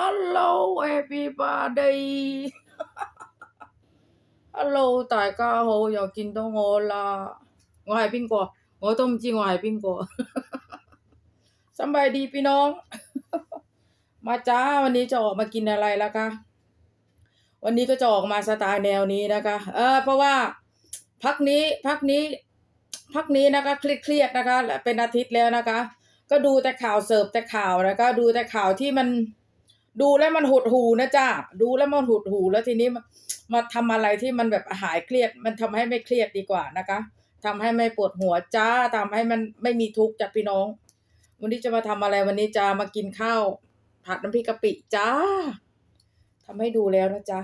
Hello everybody Hello 大家好，又见到我啦。我系边个？我都唔知我系边个。สำบายดีพี่น้อง มาจ้าวันนี้จะออกมากินอะไรแล้วคะวันนี้ก็จะออกมาสไตล์แนวนี้นะคะ เออ เพราะว่า พักนี้พักนี้ พักนี้นะคะเครียดๆนะคะและเป็นอาทิตย์แล้วนะคะ ก็ดูแต่ข่าวเสิร์ฟแต่ข่าวนะคะ ดูแต่ข่าวที่มัน ดูแล้วมันหดหูนะจ้าดูแล้วมันหดหูแล้วทีนี้มาทำอะไรที่มันแบบหายเครียด มันทำให้ไม่เครียดดีกว่านะคะ ทำให้ไม่ปวดหัวจ้าทำให้มันไม่มีทุกข์จากพี่น้อง วันนี้จะมาทำอะไรวันนี้จ้ามากินข้าวผัดน้ำพริกกะปิจ้า ทำให้ดูแล้วนะจ้า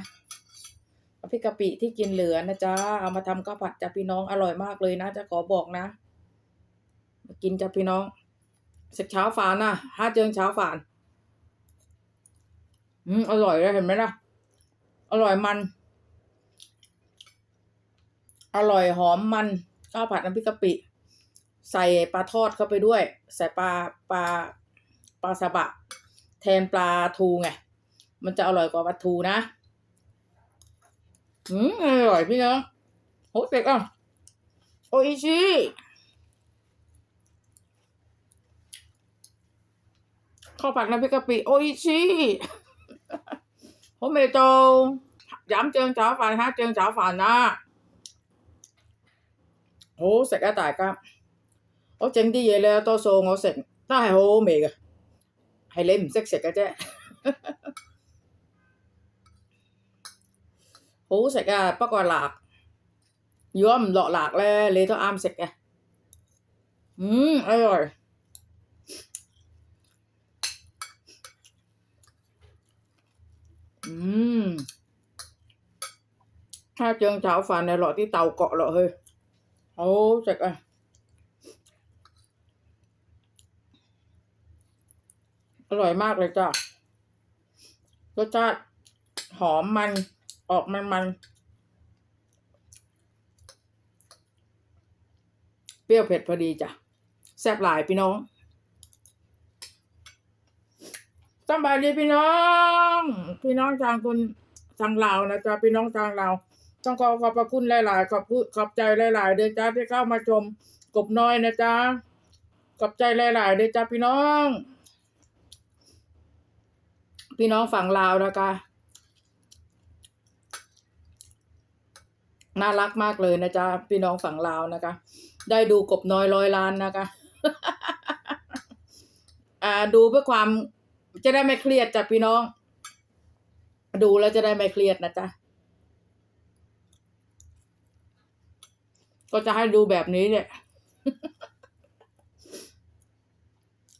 น้ำพริกกะปิที่กินเหลือนะจ้าเอามาทำข้าวผัดจากพี่น้องอร่อยมากเลยนะจะขอบอกนะกินจากพี่น้องสักเช้าฝานนะห้าเจิงเช้าฝาน อืมอร่อยเลยเห็นไหมล่ะ อร่อยมัน อร่อยหอมมันข้าวผัดน้ำพริกกะปิ ใส่ปลาทอดเข้าไปด้วย ใส่ปลาปลาปลาสบะ แทนปลาทูไง มันจะอร่อยกว่าปลาทูนะ อืมอร่อยพี่เน้องโอ้เป็ดอะโออิชิข้าวผัดน้ำพริกกะปิ โออิชิ 好味道，饮酱炒饭、黑酱炒饭啦，好好食啊！大家，我整啲嘢咧，多数我食都系好好味嘅，系你唔识食嘅啫，好食啊！不过辣，如果唔落辣咧，你都啱食嘅。嗯，哎呀～ อืมถ้าเจิงเฉาฝันในหลอดที่เตาเกาะเหรอเฮ้ยโอ้เจ็กอะอร่อยมากเลยจ้ะรสชาติหอมมันออกมันมันเปรี้ยวเผ็ดพอดีจ้ะ แซ่บหลายพี่น้อง สบายดีพี่น้อง พี่น้องทางคุณทางลานะจ๊ะพี่น้องทางลาต้องขอขอบพระคุณหลาย ๆ ขอบคุณขอบใจหลายๆเด้อจ้าที่เข้ามาชมกบน้อยนะจ๊ะขอบใจหลาย ๆเด้อจ้าพี่น้อง พี่น้องฝั่งลาวนะคะน่ารักมากเลยนะจ๊ะพี่น้องฝั่งลาวนะคะ ได้ดูกบน้อยร้อยล้านนะคะ อ่าดูเพื่อความ จะได้ไม่เครียดจ้ะพี่น้อง ดูแล้วจะได้ไม่เครียดนะจ๊ะก็จะให้ดูแบบนี้เนี่ย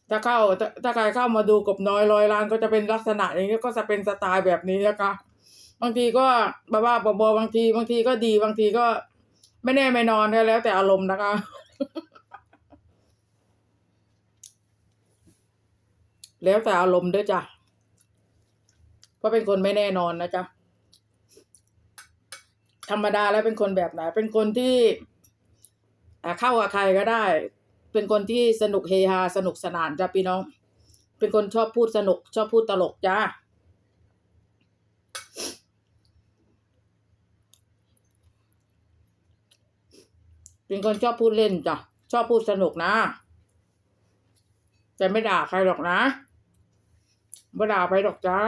ถ้าเข้าถ้าถ้าใครเข้ามาดูกบน้อยร้อยล้านก็จะเป็นลักษณะอย่างนี้ก็จะเป็นสไตล์แบบนี้นะคะ บางทีก็บ้าบ้าบอบางที บางทีก็ดีบางทีก็ไม่แน่ไม่นอนก็แล้วแต่อารมณ์นะคะ แล้วแต่อารมณ์ด้วยจ้ะ เพราะเป็นคนไม่แน่นอนนะจ๊ะ ธรรมดาแล้วเป็นคนแบบไหน เป็นคนที่เข้ากับใครก็ได้ เป็นคนที่สนุกเฮฮาสนุกสนานจ้ะพี่น้อง เป็นคนชอบพูดสนุก ชอบพูดตลกจ้าเป็นคนชอบพูดเล่นจ้ะ ชอบพูดสนุกนะ แต่ไม่ด่าใครหรอกนะ ไม่ด่าไปหรอกจ้า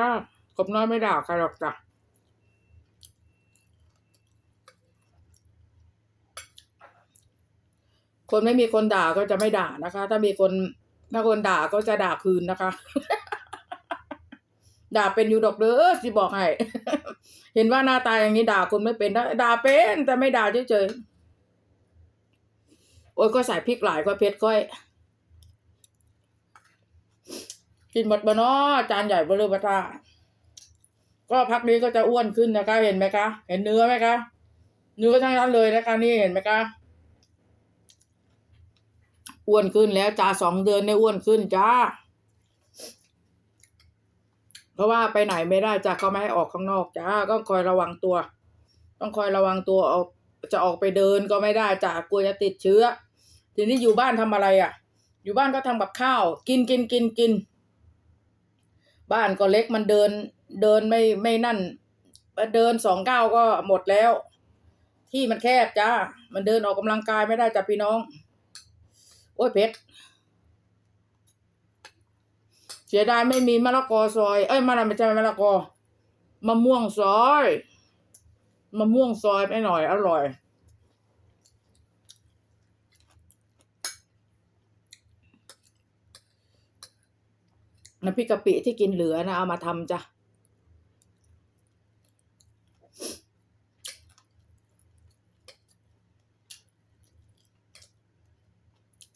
กบน้อยไม่ด่าใครหรอกจ้ะคนไม่มีคนด่าก็จะไม่ด่านะคะ ถ้ามีคนถ้าคนด่าก็จะด่าคืนนะคะ ด่าเป็นอยู่ดอกเด้อสิบอกให้ เห็นว่าหน้าตาอย่างนี้ด่าคนไม่เป็นด่าเป็นแต่ไม่ด่าเฉยๆโอ้ยก็ใส่พริกหลายก็เผ็ดก้อย กินหมดบะนาะจานใหญ่เบลอบัตาก็พักนี้ก็จะอ้วนขึ้นนะคะ เห็นไหมคะ เห็นเนื้อไหมคะ เนื้อทั้งนั้นเลยนะคะนี่เห็นไหมคะอ้วนขึ้นแล้วจ้าสองเดือนเนี่ยอ้วนขึ้นจ้า เพราะว่าไปไหนไม่ได้จ้าเขาไม่ให้ออกข้างนอกจ้าก็คอยระวังตัว ต้องคอยระวังตัวออกจะออกไปเดินก็ไม่ได้จ้ากลัวจะติดเชื้อ ทีนี้อยู่บ้านทำอะไรอะ อยู่บ้านก็ทำกับข้าว กินกินกินกิน บ้านก็เล็กมันเดินเดินไม่ไม่นั่นเดินสองก้าวก็หมดแล้ว ที่มันแคบจ้า มันเดินออกกำลังกายไม่ได้จ้ะพี่น้อง โอ้ยเพชรเสียดายไม่มีมะละกอซอย เอ้ยมะละไม่ใช่มะละกอมะม่วงซอยมะม่วงซอยไปหน่อย อร่อย น้ำพริกกะปิที่กินเหลือนะ เอามาทำจ้ะ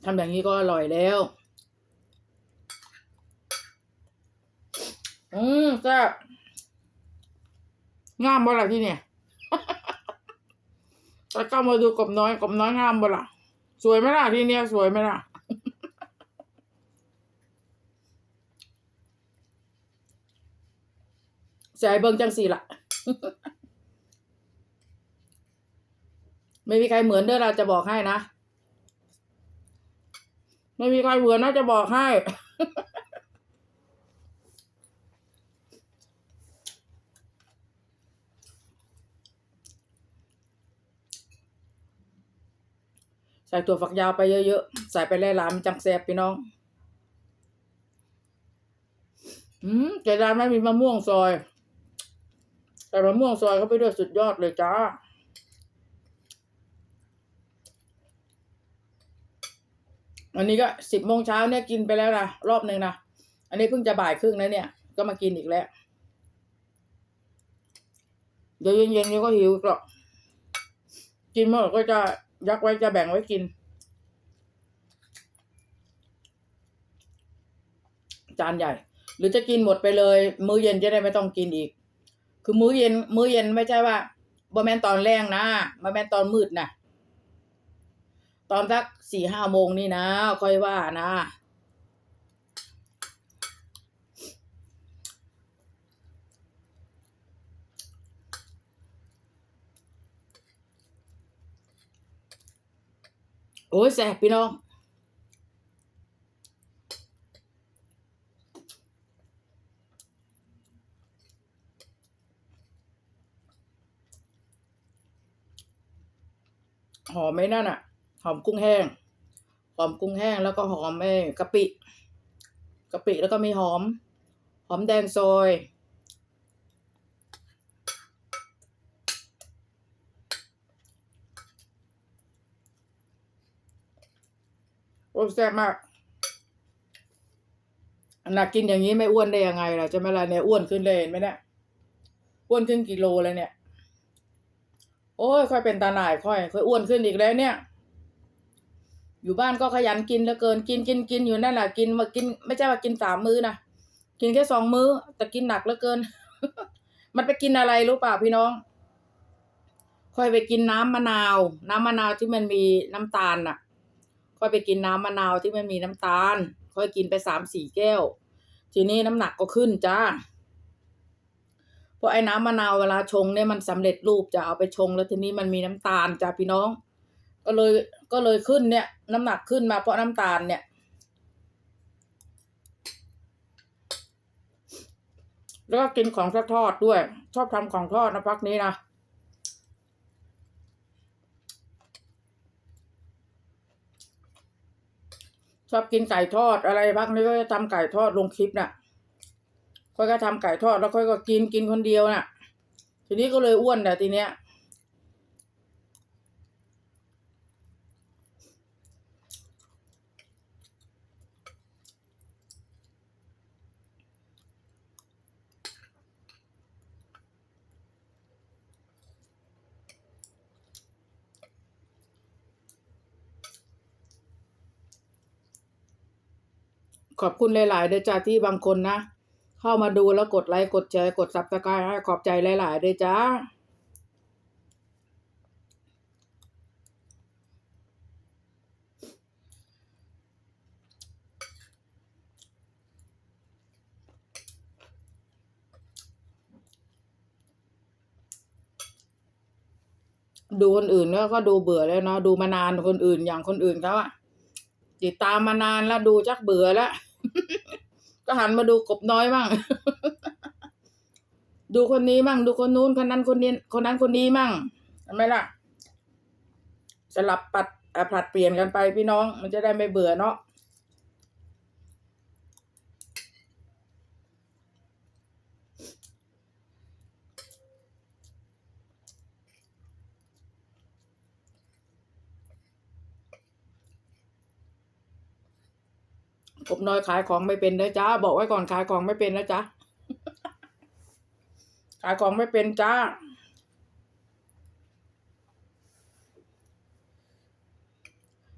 ทำอย่างนี้ก็อร่อยแล้ว อืมแซ่บงามบ่ล่ะที่เนี่ยแล้วก็มาดูกบน้อยกบน้อยงามบ่ล่ะ สวยไหมล่ะที่เนี่ยสวยไหมล่ะ ใส่เบิ่งจังสี่ละไม่มีใครเหมือนเด้อเราจะบอกให้นะ ไม่มีใครเหมือนนะจะบอกให้ ใส่ถั่วฝักยาวไปเยอะๆ ใส่ไปหลายๆมันจังแซบพี่น้อง อืมเจดายไม่มีมะม่วงซอย แต่มะม่วงซอยเขาไปด้วยสุดยอดเลยจ้า อันนี้ก็สิบโมงเช้าเนี่ยกินไปแล้วนะรอบหนึ่งนะอันนี้เพิ่งจะบ่ายครึ่งแล้วเนี่ย ก็มากินอีกแล้วเดี๋ยวเย็นๆนี้ก็หิวกหรอกกินหมดก็จะยักไว้จะแบ่งไว้กิน จานใหญ่ หรือจะกินหมดไปเลย มื้อเย็นจะได้ไม่ต้องกินอีก คือมื้อเย็น มื้อเย็นไม่ใช่ว่าบ่แม่นตอนแรงนะบ่แม่นตอนมืดนะตอนสักสี่ห้าโมงนี่นะ ค่อยว่านะ โอ้ยแสบพี่น้อง หอ มไหมนั่นอะ หอมกุ้งแห้ง หอมกุ้งแห้งแล้วก็หอมไอ้กะปิกะปิแล้วก็มีหอม หอมแดงซอยโอ้แซ่บมากหนักกินอย่างนี้ไม่อ้วนได้ยังไงล่ะจะไม่ละเนี่ยอ้วนขึ้นเลยเห็นไหมเนี่ยอ้วนขึ้นกิโลเลยเนี่ย โอ้ยค่อยเป็นตาหน่ายค่อย ค่อยอ้วนขึ้นอีกแล้วเนี่ย อยู่บ้านก็ขยันกินเหลือเกินกินกินกินอยู่นั่นแหละกินมากิน ไม่ใช่ว่ากินสามมื้อนะกินแค่สองมื้อ แต่กินหนักเหลือเกิน มันไปกินอะไรรู้ป่าพี่น้อง ค่อยไปกินน้ำมะนาว น้ำมะนาวที่มันมีน้ำตาลน่ะ ค่อยไปกินน้ำมะนาวที่มันมีน้ำตาล ค่อยกินไปสามสี่แก้ว ทีนี้น้ำหนักก็ขึ้นจ้า ราะไอ้น้ำมะนาวเวลาชงเนี่ยมันสำเร็จรูปจะเอาไปชงแล้วทีนี้มันมีน้ำตาลจ้าพี่น้อง ก็เลยก็เลยขึ้นเนี่ย น้ำหนักขึ้นมาเพราะน้ำตาลเนี่ย แล้วก็กินของทอดด้วย ชอบทำของทอดนะพักนี้นะชอบกินไก่ทอดอะไรพักนี้ก็จะทำไก่ทอดลงคลิปน่ะ ค่อยก็ทำไก่ทอดแล้วค่อยก็กินกินคนเดียวน่ะ ทีนี้ก็เลยอ้วนแต่ทีเนี้ย ขอบคุณหลาย ๆ เด้อจ้าที่บางคนนะ เข้ามาดูแล้วกดไลค์กดแชร์กดซับสไครต์ให้ขอบใจหลายๆเด้อจ้าดูคนอื่นแล้วก็ดูเบื่อแล้วเนาะดูมานานคนอื่นอย่างคนอื่นเขาอะติดตามมานานแล้วดูจักเบื่อแล้ว ก็หันมาดูกบน้อยบ้าง ดูคนนี้บ้างดูคนนู้นคนนั้นคนนี้คนนั้นคนนี้บ้างเห็นไหมล่ะ สลับปัดอะผลัดเปลี่ยนกันไปพี่น้องมันจะได้ไม่เบื่อเนาะ กบน้อยขายของไม่เป็นนะจ้าบอกไว้ก่อนขายของไม่เป็นนะจ๊ะขายของไม่เป็นจ้า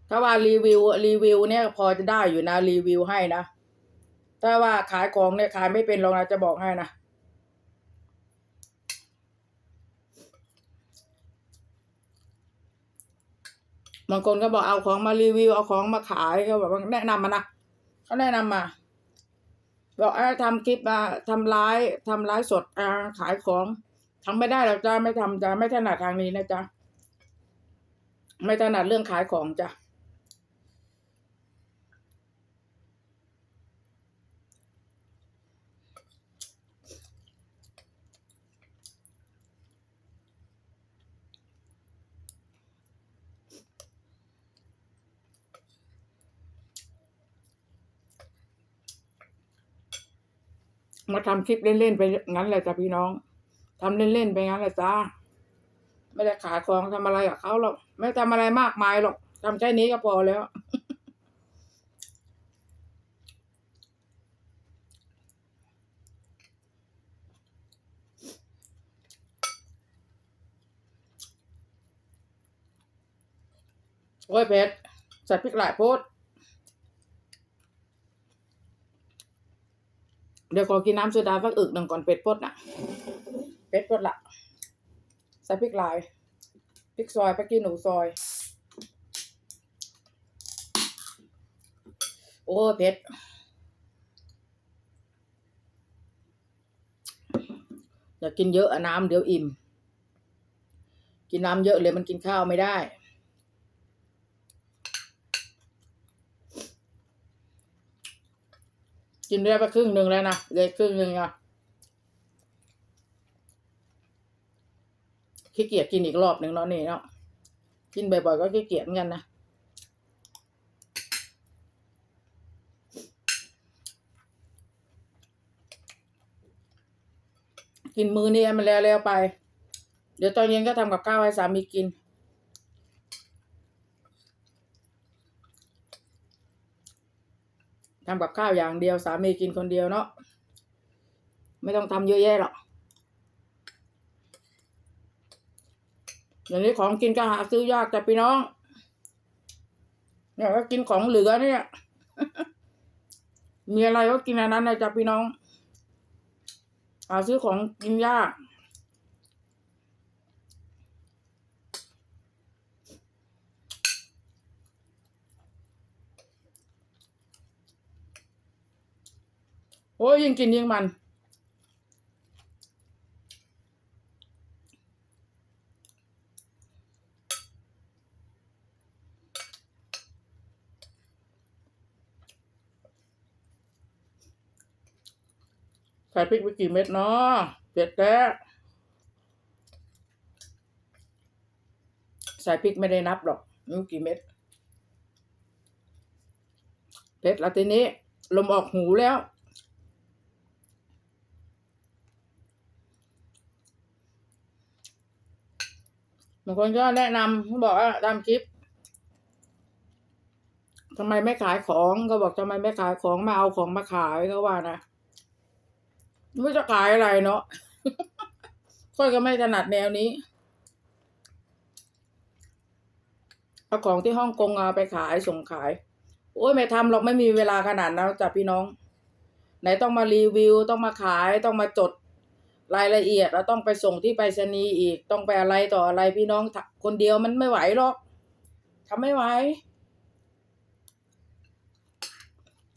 ถ้าว่ารีวิวรีวิวเนี่ยพอจะได้อยู่นะรีวิวให้นะถ้าว่าขายของเนี่ยขายไม่เป็นหรอกนะจะบอกให้นะบางคนก็บอกเอาของมารีวิวเอาของมาขายก็แบบแนะนำมานะ เขาแนะนำมา บอกเอ้ทำคลิปมาทำไลฟ์ทำไลฟ์สดอาขายของทำไม่ได้หรอกจ้าไม่ทำจ้าไม่ถนัดทางนี้นะจ๊ะไม่ถนัดเรื่องขายของจ้า มาทำคลิปเล่นๆไปงั้นแหละจ้ะพี่น้องทำเล่นๆไปงั้นแหละจ้าไม่ได้ขายของทำอะไรกับเขาหรอกไม่ทำอะไรมากมายหรอกทำแค่นี้ก็พอแล้วโอ้ยเพชรใส่พริกหลายโพด เดี๋ยวขอกินน้ำโซดาสักอึกหนึ่งก่อนเป็ดพดน่ะเป็ดพดละใส่พริกลายพริกซอยไปกินหนูซอย โอ้เพชรอย่ากินเยอะอะน้ำเดี๋ยวอิ่ม กินน้ำเยอะเลยมันกินข้าวไม่ได้ กินได้ไปครึ่งหนึ่งแล้วนะเหลยครึ่งหนึ่งอะขี้เกียจกินอีกรอบหนึ่งเนาะนี่เนาะกินบ่อยๆก็ขี้เกียจเหมือนกันนะกินมือนี่ให้มันแล้วๆไป เดี๋ยวตอนเย็นก็ทำกับข้าวให้สามีกิน ทำกับข้าวอย่างเดียวสามีกินคนเดียวเนาะไม่ต้องทำเยอะแยะหรอกอย่างนี้ของกินก็หาซื้อยากแต่พี่น้องเนี่ยก็กินของเหลือเนี่ยมีอะไรก็กินอันนั้นนะจ๊ะพี่น้องหาซื้อของกินยาก โอ้ยยิ่งกินยิ่งมัน ใส่พริกไปกี่เม็ดเนาะเผ็ดแล้วใส่พริกไม่ได้นับหรอกม่กี่เม็ดเผ็ดแล้วทีนี้ ลมออกหูแล้ว บางคนก็แนะนำเขาบอกว่าทำคลิปทำไมไม่ขายของก็บอกทำไมไม่ขายของมาเอาของมาขายก็ว่านะไม่จะขายอะไรเนาะค่อยก็ไม่ถนัดแนวนี้เอาของที่ฮ่องกงเอาไปขายส่งขาย โอ้ยไม่ทำหรอกไม่มีเวลาขนาดนั้นจ้ะพี่น้อง ไหนต้องมารีวิวต้องมาขายต้องมาจด รายละเอียดแล้วต้องไปส่งที่ไปรษณีย์อีกต้องไปอะไรต่ออะไรพี่น้องคนเดียวมันไม่ไหวหรอกทำไม่ไหว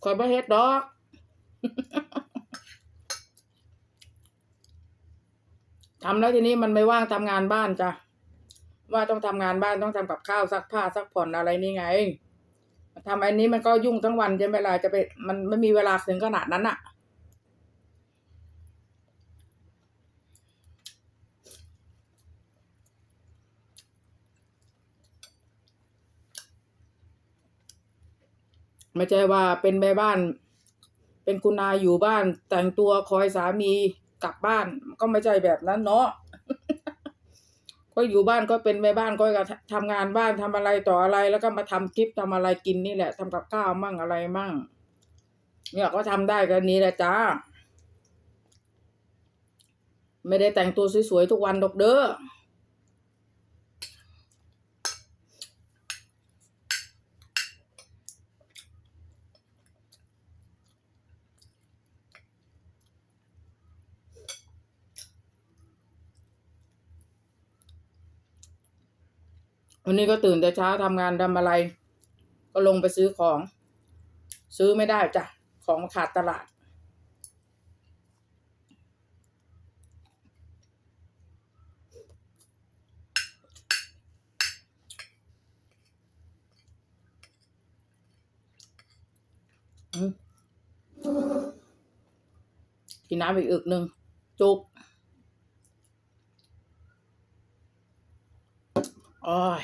คอยบ่เฮ็ดดอกทำแล้วทีนี้มันไม่ว่างทำงานบ้านจ้ะว่าต้องทำงานบ้านต้องทำกับข้าวซักผ้าซักผ่อนอะไรนี่ไงทำอันนี้มันก็ยุ่งทั้งวันใช่ไหมล่ะจะไปมันไม่มีเวลาถึงขนาดนั้นอะ ไม่ใช่ว่าเป็นแม่บ้าน เป็นคุณนายอยู่บ้าน แต่งตัวคอยสามีกลับบ้าน ก็ไม่ใช่แบบนั้นเนาะก็อยู่บ้านก็เป็นแม่บ้านก็ทำงานบ้านทำอะไรต่ออะไรแล้วก็มาทำคลิปทำอะไรกินนี่แหละทำกับข้าวมั่งอะไรมั่ง เนี่ยก็ทำได้กันนี้แหละจ้า ไม่ได้แต่งตัวสวยๆทุกวันดอกเด้อ วันนี้ก็ตื่นแต่เช้าทำงานทำอะไร ก็ลงไปซื้อของ ซื้อไม่ได้จ้ะ ของขาดตลาด กินน้ำอีกอึกหนึ่งจุกอ้อย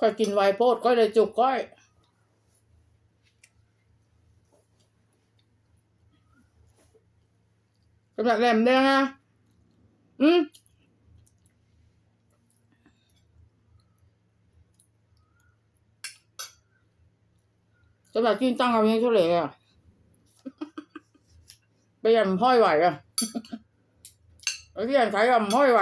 ก็กินไวโพดก็เลยจุกก้อยสำหรับแหลมแดงอะอืมสำหรับกินตั้งเอาเองเท่าไหร่อะไปยำห้อยไหวอะไอ้ที่ยันขายยำห้อยไหว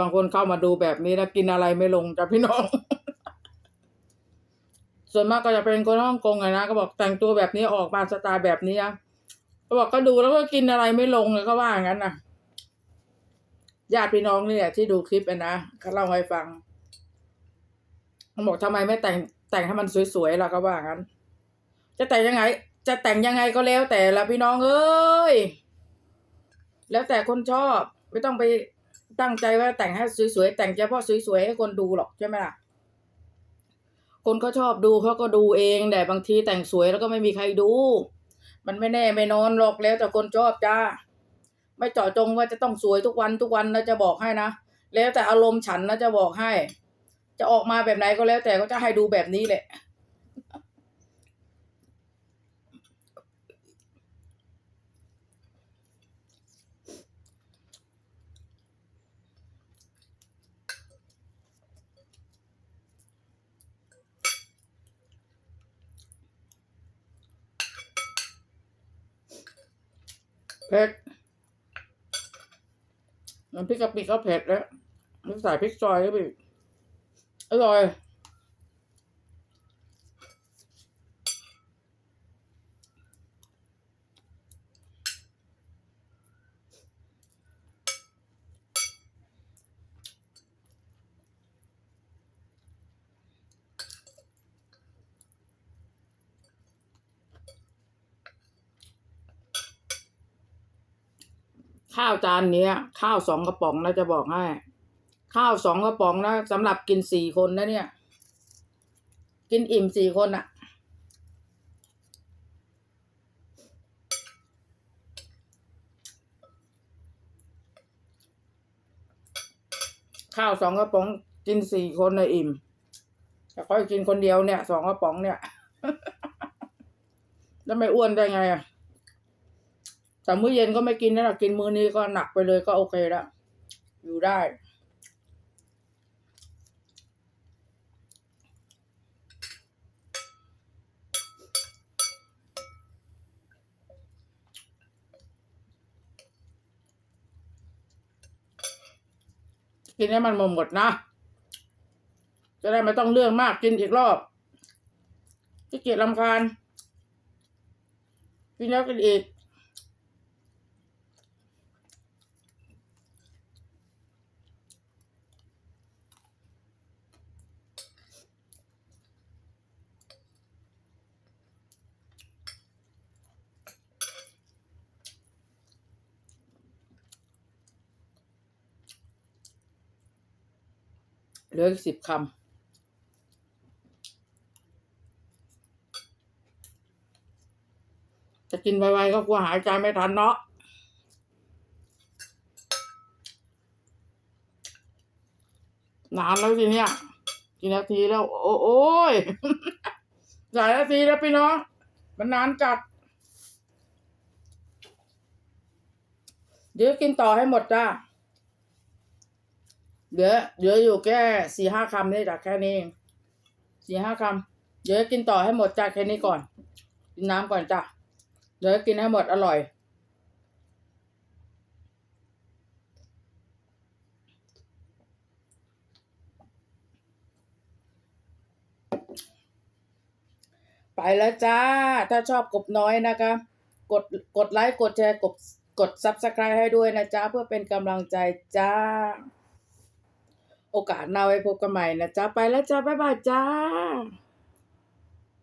บางคนเข้ามาดูแบบนี้แล้วกินอะไรไม่ลงจ้ะพี่น้อง ส่วนมากก็จะเป็นคนฮ่องกงอะนะก็บอกแต่งตัวแบบนี้ออกมาสไตล์แบบนี้นะก็บอกก็ดูแล้วก็กินอะไรไม่ลงเลยก็ว่าอย่างนั้นนะญาติพี่น้องเนี่ยที่ดูคลิปนะเขาเล่าให้ฟังเขาบอกทำไมไม่แต่งแต่งให้มันสวยๆล่ะก็ว่างั้น จะแต่งยังไง จะแต่งยังไงก็แล้วแต่ละพี่น้องเอ้ยแล้วแต่คนชอบไม่ต้องไป ตั้งใจว่าแต่งให้สวยๆ แต่งเฉพาะสวยๆ ให้คนดูหรอกใช่ไหมล่ะ คนก็ชอบดูเขาก็ดูเองแต่บางทีแต่งสวยแล้วก็ไม่มีใครดู มันไม่แน่ไม่นอนหรอกแล้วแต่คนชอบจ้า ไม่เจาะจงว่าจะต้องสวยทุกวันทุกวันนะจะบอกให้นะ แล้วแต่อารมณ์ฉันนะจะบอกให้ จะออกมาแบบไหนก็แล้วแต่ก็จะให้ดูแบบนี้แหละ เผ็ดน้ำพริกกะปิก็เผ็ดแล้วใส่พริกซอยเข้าไปอร่อย ข้าวจานเนี้ย ข้าวสองกระป๋องนะจะบอกให้ ข้าวสองกระป๋องนะสำหรับกินสี่คนนะเนี่ย กินอิ่มสี่คนอะข้าวสองกระป๋องกินสี่คนนะอิ่มแต่ค่อยกินคนเดียวเนี่ยสองกระป๋องเนี่ยแล้วไม่อ้วนได้ไงอะ แต่มื้อเย็นก็ไม่กินนะกินมื้อนี้ก็หนักไปเลยก็โอเคแล้วอยู่ได้ กินให้มันหมดหมดนะ จะได้ไม่ต้องเรื่องมากกินอีกรอบที่เกียจลำคาญกินแล้วกินอีก เหลืออีกสิบคำ จะกินไวๆก็กลัวหายใจไม่ทันเนาะนานแล้วทีเนี้ยกี่นาทีแล้ว โอ้โอยหลายนาทีแล้วพี่น้องมันนานจัด เดี๋ยวกินต่อให้หมดจ้า เหลือเหลืออยู่แค่สี่ห้าคำนี่จ้ะแค่นี้เองสี่ห้าคำเดี๋ยวกินต่อให้หมดจ้าแค่นี้ก่อน กินน้ำก่อนจ้ะเดี๋ยวกินให้หมดอร่อย ไปแล้วจ้า ถ้าชอบกบน้อยนะคะ กดกดไลค์กดแชร์กดกดซับสไคร b e ให้ด้วยนะจ๊ะเพื่อเป็นกำลังใจจ้า โอกาสหน้าไว้พบกันใหม่นะจ๊ะ ไปแล้วจ้าบ๊ายบายจ้า